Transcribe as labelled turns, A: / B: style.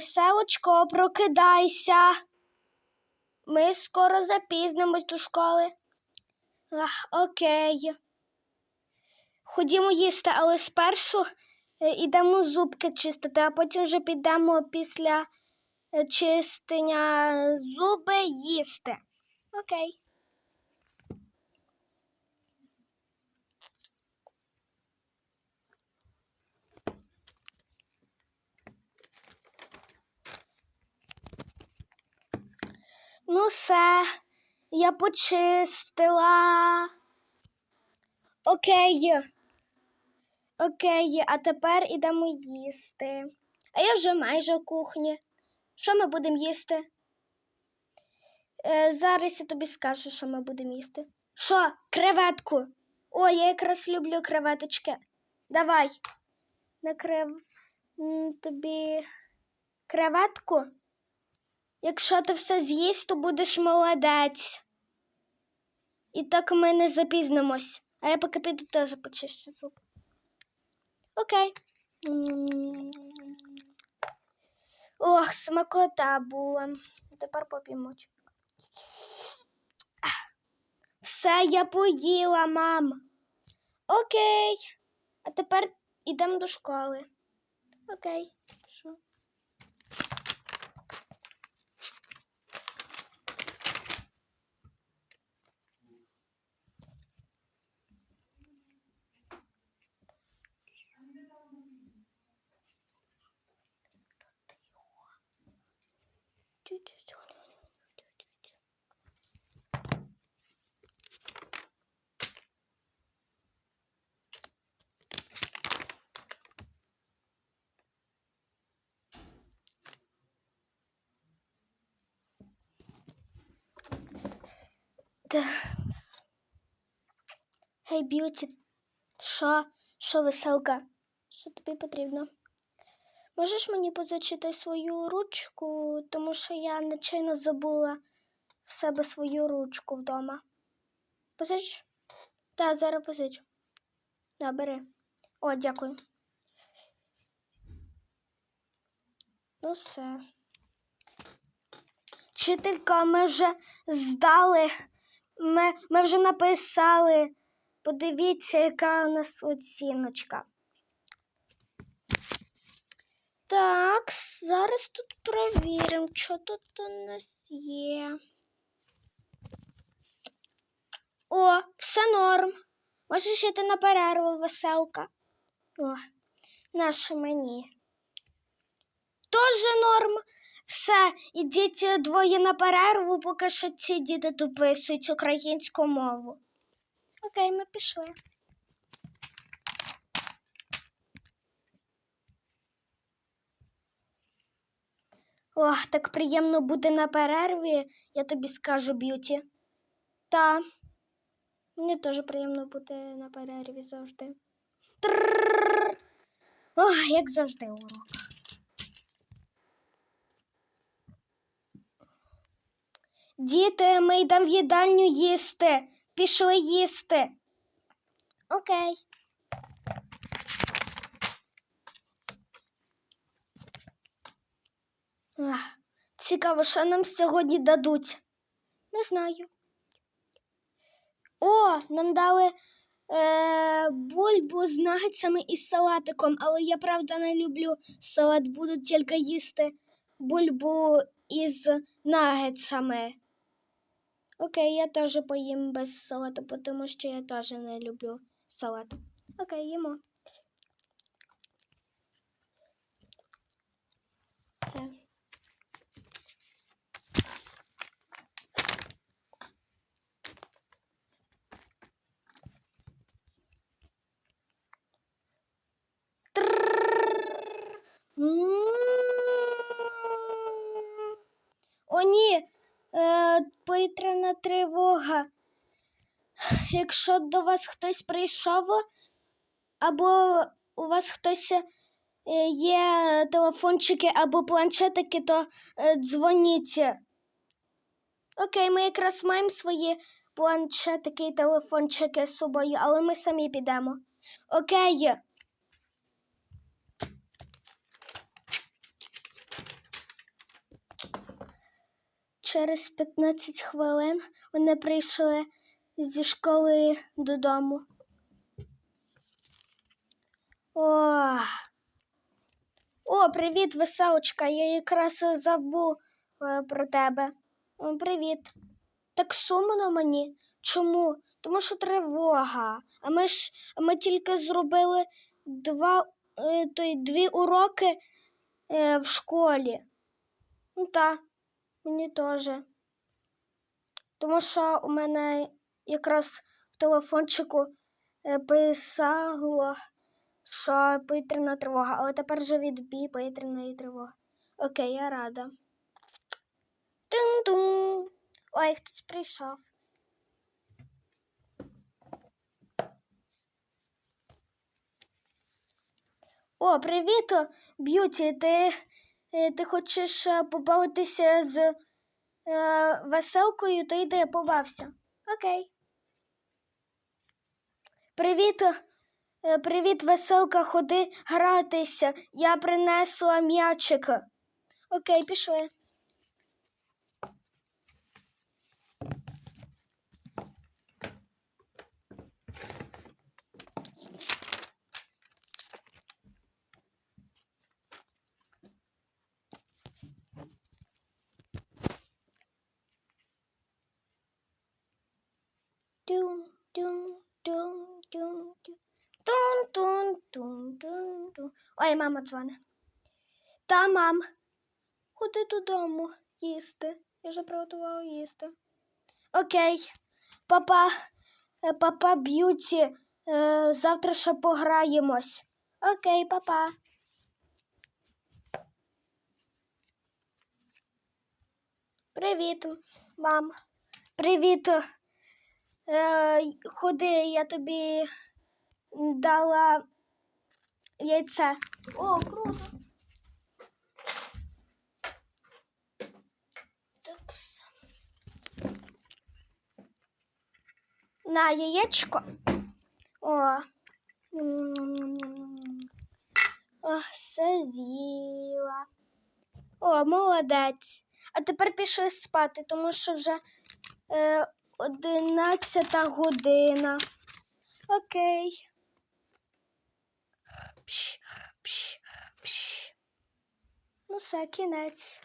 A: Веселочко, прокидайся. Ми скоро запізнимось до школи. Ах, окей. Ходімо їсти, але спершу е, ідемо зубки чистити, а потім вже підемо після е, чистення зуби їсти. Окей. Ну, все, я почистила. Окей. Окей, а тепер ідемо їсти. А я вже майже у кухні. Що ми будемо їсти? Е, зараз я тобі скажу, що ми будемо їсти. Що, креветку? О, я якраз люблю креветочки. Давай. Накрив тобі креветку. Якщо ти все з'їсть, то будеш молодець. І так ми не запізнимось. А я поки піду теж почищу зуб. Окей. Ох, смакота була. Тепер поп'ємо. Все, я поїла, мам. Окей. А тепер ідемо до школи. Окей. Що? Гей, Б'юті, що? Що веселка? Що тобі потрібно? Можеш мені позичити свою ручку, тому що я нечайно забула в себе свою ручку вдома. Позичиш? Так, зараз позичу. Да, бери. О, дякую. Ну, все. Вчителька, ми вже здали. Ми, ми вже написали. Подивіться, яка у нас оціночка. Так, зараз тут перевіримо, що тут у нас є. О, все норм. Можеш йти на перерву, веселка. О, наше мені. Тоже норм. Все, ідіть двоє на перерву, поки що ці діти дописують українську мову. Окей, ми пішли. Ох, так приємно бути на перерві, я тобі скажу, Б'юті. Та, мені теж приємно бути на перерві завжди. Трррррр. Ох, як завжди урок. Діти, ми йдемо в їдальню їсти. Пішли їсти. Окей. Ах, цікаво, що нам сьогодні дадуть. Не знаю. О, нам дали е, бульбу з нагетсами і салатиком, але я правда не люблю салат, буду тільки їсти бульбу із нагетсами. Окей, я теж поїм без салату, тому що я теж не люблю салат. Окей, їмо. Все. Трррррр. М. О, ні, е, повітряна тривога. Якщо до вас хтось прийшов, або у вас хтось е, є телефончики або планшетики, то е, дзвоніть. Окей, ми якраз маємо свої планшетики і телефончики з собою, але ми самі підемо. Окей. Через 15 хвилин вони прийшли зі школи додому. О, О привіт, веселочка. Я якраз забув е, про тебе. Привіт. Так сумно мені. Чому? Тому що тривога. А ми ж ми тільки зробили два, е, той, дві уроки е, в школі. Ну так, мені теж. Тому що у мене якраз в телефончику е, писало, що повітряна тривога, але тепер же відбій повітряної тривоги. Окей, я рада. Тун-тун. Ой, хтось прийшов. О, привіт, Б'юті. Ти, ти хочеш е, побавитися з е, веселкою, то йди побався. Окей. Привіт, е, привіт, веселка, ходи гратися. Я принесла м'ячик. Окей, пішли. Тун. Ой, мама дзвонить. Та, мам, ходи додому їсти. Я вже приготувала їсти. Окей, папа, е, папа б'юті. Е, завтра ще пограємось. Окей, папа. Привіт, мам. Привіт. Е, ходи, я тобі дала яйце. О, круто. На яєчко. О. О, все з'їла. О, молодець. А тепер пішли спати, тому що вже е, одинадцята година. Окей. Пш, пш, пш. Ну, все, кінець.